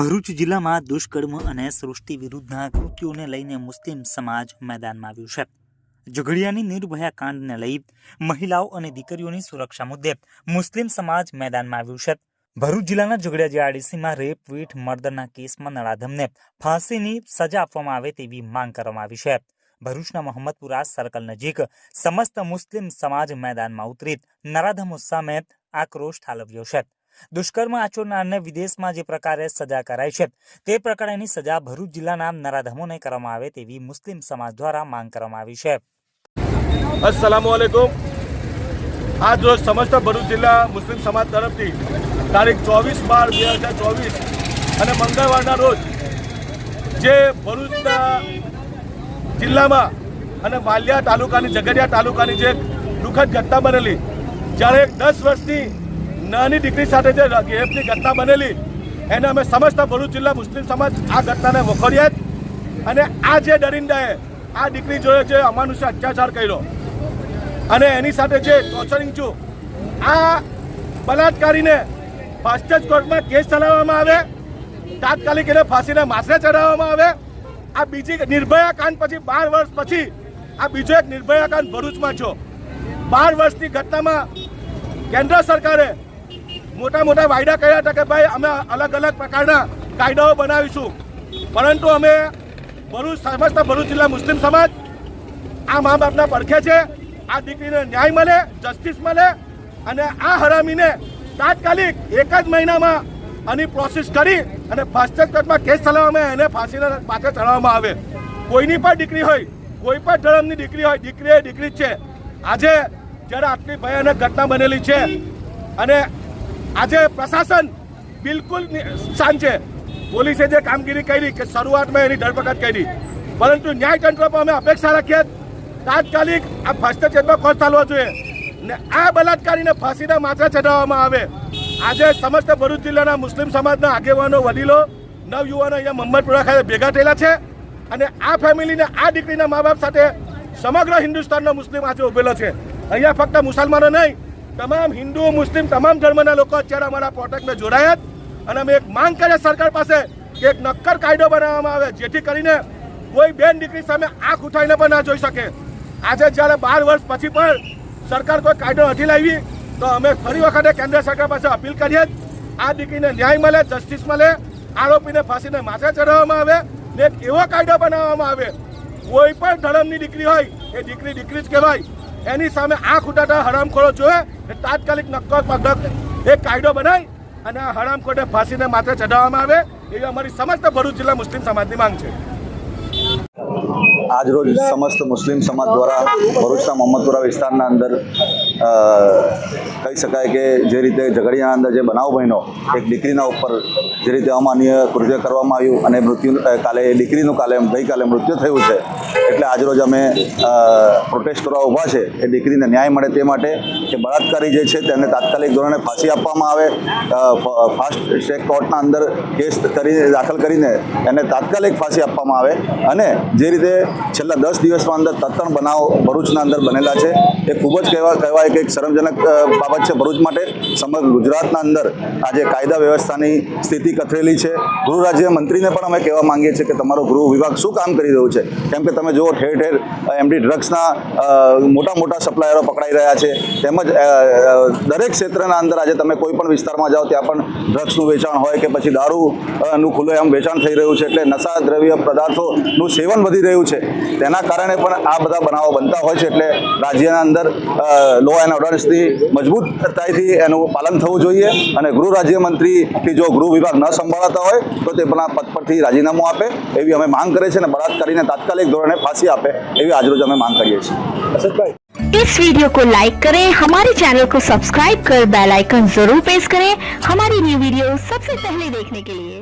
ભરૂચ જિલ્લામાં દુષ્કર્મ અને સૃષ્ટિ વિરુદ્ધના કૃત્યોને લઈને મુસ્લિમ સમાજ મેદાનમાં આવ્યું છે. ઝઘડિયાની નિર્ભયા કાંડને લઈ મહિલાઓ અને દીકરીઓની સુરક્ષા મુદ્દે મુસ્લિમ સમાજ મેદાનમાં આવ્યું છે. ભરૂચ જિલ્લાના ઝઘડિયા જીઆરડીસીમાં રેપ, વીટ મર્દરના કેસમાં નરાધમને ફાંસીની સજા આપવામાં આવે તેવી માંગ કરવામાં આવી છે. ભરૂચના મોહમ્મદપુરા સર્કલ નજીક સમસ્ત મુસ્લિમ સમાજ મેદાનમાં ઉતરી નરાધમો સામે આક્રોશ ઠાલવ્યો છે. દુષ્કર્મ આચરનારને વિદેશમાં જે પ્રકારે સજા કરાય છે, તે પ્રકારેની સજા ભરૂચ જિલ્લાના નરાધમોને કરવામાં આવે તેવી મુસ્લિમ સમાજ દ્વારા માંગ કરવામાં આવી છે. અસલામ આજ રોજ સમસ્ત ભરૂચ જિલ્લા મુસ્લિમ સમાજ તરફથી તારીખ ચોવીસ બાર બે હજાર ચોવીસ અને મંગળવારના રોજ જે ભરૂચના જિલ્લામાં અને વાલિયા તાલુકાની ઝઘડિયા તાલુકાની જે દુઃખદ ઘટના બનેલી, જ્યારે એક દસ વર્ષની નાની દીકરી સાથે જે રેપની ઘટના બનેલી, એને અમે સમસ્ત ભરૂચ જિલ્લા મુસ્લિમ સમાજ આ ઘટનાને વખોડ્યા. અને આ જે દરિંદાએ આ દીકરી જોડે જે અમાનુષે અત્યાચાર કર્યો, અને એની સાથે જે ટોર્ચરિંગ છું આ બલાત્કારીને ફાસ્ટેજ કોર્ટમાં કેસ ચલાવવામાં આવે, તાત્કાલિક એને ફાંસીને માસરે ચડાવવામાં આવે આ બીજી નિર્ભયા કાંડ પછી બાર વર્ષ પછી આ બીજો એક નિર્ભયા કાંડ ભરૂચમાં છો બાર વર્ષની ઘટનામાં કેન્દ્ર સરકારે મોટા મોટા વાયદા કર્યા હતા કે ભાઈ અમે અલગ અલગ પ્રકારના કાયદાઓ બનાવીશું. પરંતુ અમે ભરૂચ, સમસ્ત ભરૂચ જિલ્લા મુસ્લિમ સમાજ આ મા બાપના પડખે છે. આ દીકરીને ન્યાય મળે જસ્ટિસ મળે અને આ હરામીને તાત્કાલિક એક જ મહિનામાં આની પ્રોસેસ કરી અને ફાસ્ટ કોર્ટમાં કેસ ચલાવવામાં એને ફાંસીને પાછળ ચડાવવામાં આવે. કોઈની પણ દીકરી હોય, કોઈ પણ ધર્મની દીકરી હોય, દીકરી એ દીકરી જ છે. આજે જ્યારે આટલી ભયાનક ઘટના બનેલી છે અને આજે પ્રશાસન બિલકુલ છે. પોલીસે જે કામગીરી કરી કે શરૂઆતમાં એની ધરપકડ કરી. પરંતુ ન્યાયતંત્ર પર અમે અપેક્ષા રાખીએ તાત્કાલિક આ ભ્રષ્ટાચારમાં ખોજ ચાલવા જોઈએ. ને આ બલાત્કારીને ફાંસીના માથે ચઢાવવામાં આવે. આજે સમસ્ત ભરૂચ જિલ્લાના મુસ્લિમ સમાજના આગેવાનો, વડીલો, નવયુવાનો અહીંયા મોહમ્મદપુરા ખાતે ભેગા થયેલા છે. અને આ ફેમિલીને, આ દીકરીના મા બાપ સાથે સમગ્ર હિન્દુસ્તાનનો મુસ્લિમ આજે ઉભેલો છે. અહીંયા ફક્ત મુસલમાનો નહીં તમામ હિન્દુ, મુસ્લિમ તમામ ધર્મના લોકો અત્યારે અમારા પ્રોટેક્ટને જોડાયા અને અમે એક માંગ કરીએ સરકાર પાસે કે એક નક્કર કાયદો બનાવવામાં આવે, જેથી કરીને કોઈ બેન દીકરી સામે આંખ ઉઠાવીને પણ ના જોઈ શકે. આજે જ્યારે બાર વર્ષ પછી પણ સરકાર કોઈ કાયદો નથી લાવી, તો અમે ફરી વખતે કેન્દ્ર સરકાર પાસે અપીલ કરીએ. આ દીકરીને ન્યાય મળે જસ્ટિસ મળે, આરોપીને ફાંસીને માથે ચઢાવવામાં આવે ને એક એવો કાયદો બનાવવામાં આવે. કોઈ પણ ધર્મની દીકરી હોય, એ દીકરી દીકરી જ કહેવાય. એની સામે આંખ ઉડાતા હરામખોરો જોવે એ તાત્કાલિક નક્કર પગક એક કાયદો બનાવી અને આ હરામખોરને ફાંસીને માથે ચડાવવામાં આવે એવી અમારી સમસ્ત ભરૂચ જિલ્લા મુસ્લિમ સમાજની માંગ છે. આજરોજ સમસ્ત મુસ્લિમ સમાજ દ્વારા ભરૂચના મોહમ્મદપુરા વિસ્તારના અંદર કહી શકાય કે જે રીતે ઝઘડિયાના અંદર જે બનાવ બન્યો, એક દીકરીના ઉપર જે રીતે અમાન્ય કૃત્ય કરવામાં આવ્યું અને મૃત્યુ કાલે, દીકરીનું કાલે, ગઈકાલે મૃત્યુ થયું છે. એટલે આજરોજ અમે પ્રોટેસ્ટ કરવા ઊભા છે એ દીકરીને ન્યાય મળે તે માટે કે બળાત્કારી જે છે તેને તાત્કાલિક ધોરણે ફાંસી આપવામાં આવે. ફાસ્ટ ટ્રેક કોર્ટના અંદર કેસ કરી, દાખલ કરીને એને તાત્કાલિક ફાંસી આપવામાં આવે અને જે રીતે છેલ્લા દસ દિવસમાં અંદર તત્ણ બનાવ ભરૂચના અંદર બનેલા છે એ ખૂબ જ કહેવા, કહેવાય કે એક શરમજનક બાબત છે ભરૂચ માટે. સમગ્ર ગુજરાતના અંદર આજે કાયદા વ્યવસ્થાની સ્થિતિ કથળેલી છે. ગૃહ રાજ્ય મંત્રીને પણ અમે કહેવા માંગીએ છીએ કે તમારો ગૃહ વિભાગ શું કામ કરી રહ્યું છે? કેમ કે તમે જુઓ ઠેર ઠેર એમડી ડ્રગ્સના મોટા મોટા સપ્લાયરો પકડાઈ રહ્યા છે. તેમજ દરેક ક્ષેત્રના અંદર આજે તમે કોઈ પણ વિસ્તારમાં જાઓ ત્યાં પણ ડ્રગ્સનું વેચાણ હોય કે પછી દારૂ અ, નું ખુલ્લેઆમ વેચાણ થઈ રહ્યું છે. એટલે નશા દ્રવ્ય પદાર્થોનું સેવન વધી રહ્યું છે. તેના કારણે પણ આ બધા બનાવો બનતા હોય છે. એટલે રાજ્યના અંદર લો એન્ડ ઓર્ડર્સની મજબૂતતાથી એનું પાલન થવું જોઈએ. અને ગૃહ રાજ્યમંત્રીથી જો ગૃહ વિભાગ ન સંભાળાતા હોય તો તે પણ આ પદ પરથી રાજીનામું આપે એવી અમે માંગ કરે છે અને બળાત્કારીને તાત્કાલિક ધોરણે ફાંસી આપે એવી આજરોજ અમે માંગ કરીએ છીએ इस वीडियो को लाइक करें हमारे चैनल को सब्सक्राइब कर बेल आइकन जरूर प्रेस करें हमारी न्यू वीडियो सबसे पहले देखने के लिए